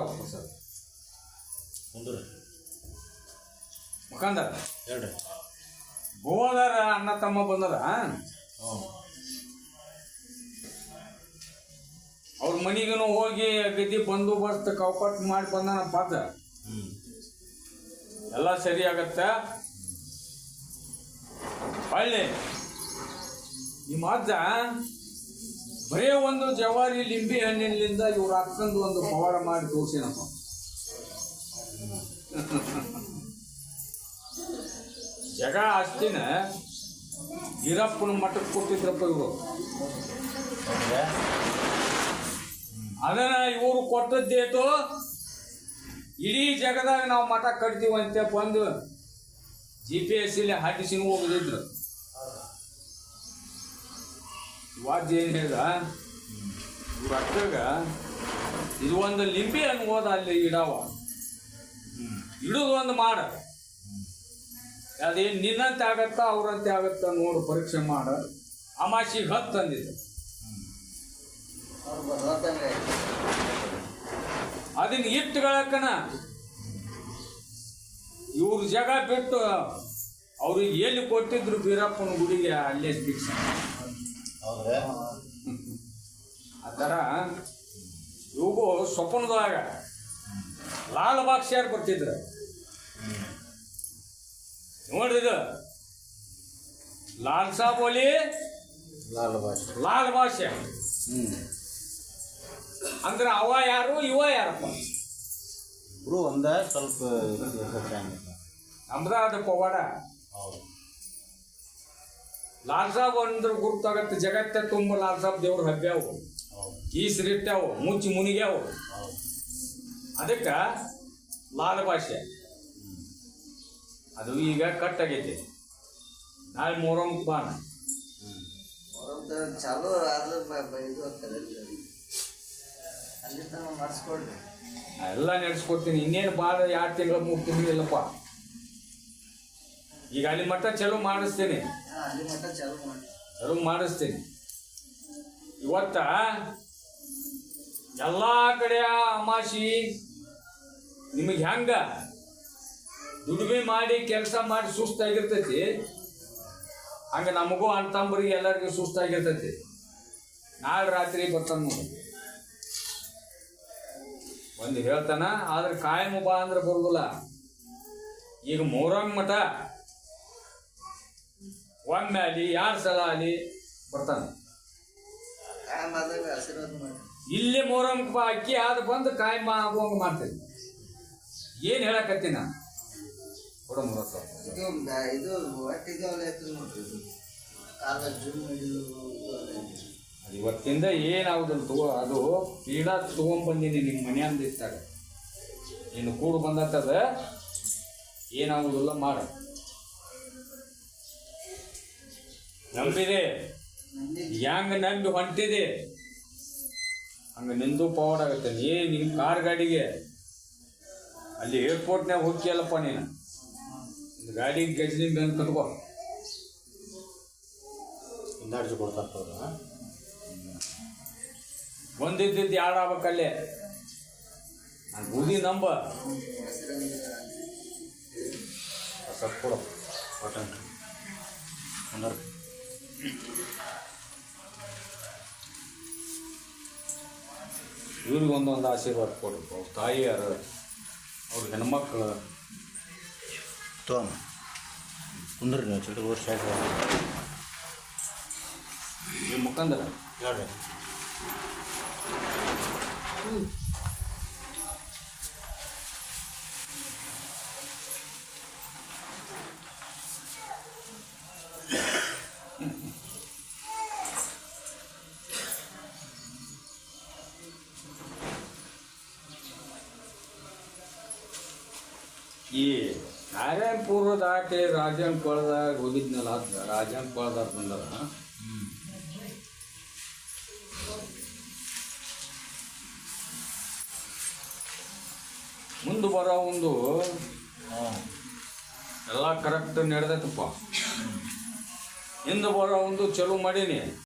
ಬರ್ತಾವ ಸರ್. ಕುಂದ್ರಿ ಮುಖಂದರ ಹೇಳ್ರಿ ಗೋದರ ಅಣ್ಣ ತಮ್ಮ ಬಂದದ? ಅವ್ರ ಮನೆಗೂ ಹೋಗಿ ಗದ್ದಿ ಬಂದೋಬಸ್ತ್ ಕೌಕಟ್ ಮಾಡಿ ಬಂದ ನಮ್ಮ ಹ್ಞೂ ಎಲ್ಲ ಸರಿ ಆಗತ್ತ? ಹೊಳ್ಳಿ. ನಿಮ್ಮ ಅಜ್ಜ? ಬರೇ ಒಂದು ಜವಾರಿ ಲಿಂಬಿ ಹಣ್ಣಿನಿಂದ ಇವ್ರು ಅಕ್ಕಂದು ಒಂದು ಪವಾಡ ಮಾಡಿ ತೋರ್ಸಿನಪ್ಪ ಜಗ ಅಷ್ಟಿನ ಗಿರಪ್ಪನ ಮಠಕ್ಕೆ ಕೊಟ್ಟಿದ್ರಪ್ಪ ಇವರು. ಅದನ್ನ ಇವರು ಕೊಟ್ಟದ್ದೇತು ಇಡೀ ಜಗದಾಗ ನಾವು ಮಠ ಕಟ್ತೀವಂತೆ ಬಂದು ಜಿ ಪಿ ಎಸ್ ಇಲ್ಲಿ ಹಾಕಿಸಿ ಹೋಗದಿದ್ರು ವಾದ್ಯ ಏನು ಹೇಳ್ದ ಇದು ಒಂದು ಲಿಂಬಿ ಅನ್ಬೋದು ಅಲ್ಲಿ ಇಡವ ಇಡುದು ಒಂದು ಮಾಡ. ಅದೇನು ನಿನ್ನಂತೆ ಆಗತ್ತ, ಅವ್ರಂತೆ ಆಗತ್ತ ನೋಡು, ಪರೀಕ್ಷೆ ಮಾಡ. ಅಮಾಸಿಗೆ ಹತ್ತು ತಂದಿದ್ರು ಅದನ್ನ ಇಟ್ಟುಗಳಕ್ಕನ ಇವ್ರ ಜಾಗ ಬಿಟ್ಟು ಅವ್ರಿಗೆ ಎಲ್ಲಿ ಕೊಟ್ಟಿದ್ರು ಬೀರಪ್ಪನ ಗುಡಿಗೆ ಅಲ್ಲೇ ಭಿಕ್ಷೆ ಹೌದ್ರಾ? ಆ ಥರ ಇವು ಸ್ವಪ್ನದಾಗ ಲಾಲ್ ಬಾಕ್ಸ್ ಬರ್ತಿದ್ರು ಇದು. ಲಾಲ್ ಸಾಬ್ ಒಲಿ ಲಾಲ್ ಭಾಷೆ ಲಾಲ್ ಭಾಷೆ ಅಂದ್ರೆ ಅವ ಯಾರು ಇವ ಯಾರಪ್ಪ ಇಬ್ರು ಒಂದ ಸ್ವಲ್ಪ ನಮ್ದ ಅದು ಪವಾಡ ಹೌದು. ಲಾಲ್ ಸಾಬ್ ಅಂದ್ರೆ ಗುರ್ತಾಗತ್ತೆ ಜಗತ್ತ ತುಂಬ ಲಾಲ್ ಸಾಬ್ ದೇವ್ರ ಹಬ್ಬ್ಯಾವು ಈ ಈಸ್ರಿಟ್ಟಾವು ಮುಚ್ಚಿ ಮುನಿಗ್ಯಾವು ಅದಕ್ಕ ಅದಕ್ಕೆ ಲಾಲ್ ಭಾಷೆ. ಅದು ಈಗ ಕಟ್ ಆಗೈತಿ ನಾಳೆ ಮೊರಂ ಬಾನ ಚಾಲು ಎಲ್ಲ ನಡೆಸ್ಕೊಡ್ತೀನಿ. ಇನ್ನೇನು ಭಾಳ ಎರಡು ತಿಂಗಳು ಮೂರು ತಿಂಗಳು ಇಲ್ಲಪ್ಪ. ಈಗ ಅಲ್ಲಿ ಮಠ ಚಲೋ ಮಾಡಿಸ್ತೀನಿ. ಹಾ ಅಲ್ಲಿ ಚಾಲು ಮಾಡಿ. ಚಲೋ ಮಾಡಿಸ್ತೀನಿ. ಇವತ್ತ ಎಲ್ಲ ಕಡೆಯ ಅಮಾಶಿ ನಿಮಗೆ ಹೆಂಗ? ದುಡಿಮೆ ಮಾಡಿ ಕೆಲಸ ಮಾಡಿ ಸುಸ್ತಾಗಿರ್ತೈತಿ. ಹಂಗೆ ನಮಗೂ ಅಂತಂಬರಿಗೆ ಎಲ್ಲರಿಗೂ ಸುಸ್ತಾಗಿರ್ತೈತಿ. ನಾಳೆ ರಾತ್ರಿ ಬರ್ತಾನ ನೋಡಿ. ಒಂದು ಹೇಳ್ತಾನ ಆದ್ರೆ ಕಾಯಂ ಬಾ ಅಂದ್ರೆ ಬರುದಿಲ್ಲ. ಈಗ ಮೊಹರಂ ಮಠ ಒಮ್ಮೆ ಅಲ್ಲಿ ಯಾರು ಸಲ ಅಲ್ಲಿ ಬರ್ತಾನೆ? ಇಲ್ಲಿ ಮೊಹರಂ ಅಕ್ಕಿ ಆದ ಬಂದು ಕಾಯಿ ಆಗುವಂಗ ಮಾಡ್ತೇನೆ. ಏನು ಹೇಳಕತ್ತೀನಿ ನಾನು? ಕೊಡ ಮೂರತ್ತು. ಇದು ಒಟ್ಟು ಇದು ಇವತ್ತಿಂದ ಏನಾಗುದಿಲ್ಲ ತಗೋ ಅದು ಪೀಡಾ ತಗೊಂಬಂದಿನಿ ನಿಮ್ಮ ಮನೆಯಿಂದ ಇತ್ತಾಗ ಇನ್ನು ಕೂಡು ಬಂದತ್ತದ ಏನಾಗುದಿಲ್ಲ ಮಾಡ. ನಂಬಿದೆ. ಹ್ಯಾಂಗ ಹೆಂಗ ನಂಬಿ ಹೊಂಟಿದೆ. ಹಂಗ ನಿಂದು ಪವರ್ ಆಗುತ್ತೆ. ಏ ನಿಮ್ ಕಾರ್ ಗಾಡಿಗೆ. ಅಲ್ಲಿ ಏರ್ಪೋರ್ಟ್ನಾಗ ಹೋಗ್ತಿಯಲ್ಲಪ್ಪ ನೀನು. ನಿನ್ ಗಾಡಿ ಗಜನಿ ಮೇಲೆ ಕಟ್ಕೋ. ಹಿಂದಾಡ್ಸಿ ಕೊಡ್ತಾರ ಬಂದಿದ್ದಿದ್ದು ಯಾರು ಆಗ್ಬೇಕಲ್ಲೇ ನಾನು ಬೂದಿ ನಂಬ. ಕೊಡು ಬಟನ್ ಕುಂದರ್ ಇವ್ರಿಗೆ ಒಂದೊಂದು ಆಶೀರ್ವಾದ ಕೊಡು ಅವ್ರ ತಾಯಿಯಾರ ಅವ್ರ ಹೆಣ್ಮಕ್ಳು. ತೋಮ. ಕುಂದ್ರಿ ನೀವು ಚಿಲ್ಡ್ರ ವರ್ಷ ನಿಮ್ಮ ಮುಖಂದ್ರ ಹೇಳ್ರಿ ಈ ನಾರಾಯಣಪುರ ದಾಟಿ ರಾಜನ್ ಕೊಳದಾಗ ಹೋಗಿದ್ನಲ್ಲ ಅದ ರಾಜನ್ ಕೊಳದಾಗ ಬಂದದ. ಮುಂದೆ ಬರೋ ಒಂದು ಎಲ್ಲ ಕರೆಕ್ಟ್ ನಡೆದೈತಪ್ಪ. ಹಿಂದೆ ಬರೋ ಒಂದು ಚಲೋ ಮಾಡೀನಿ.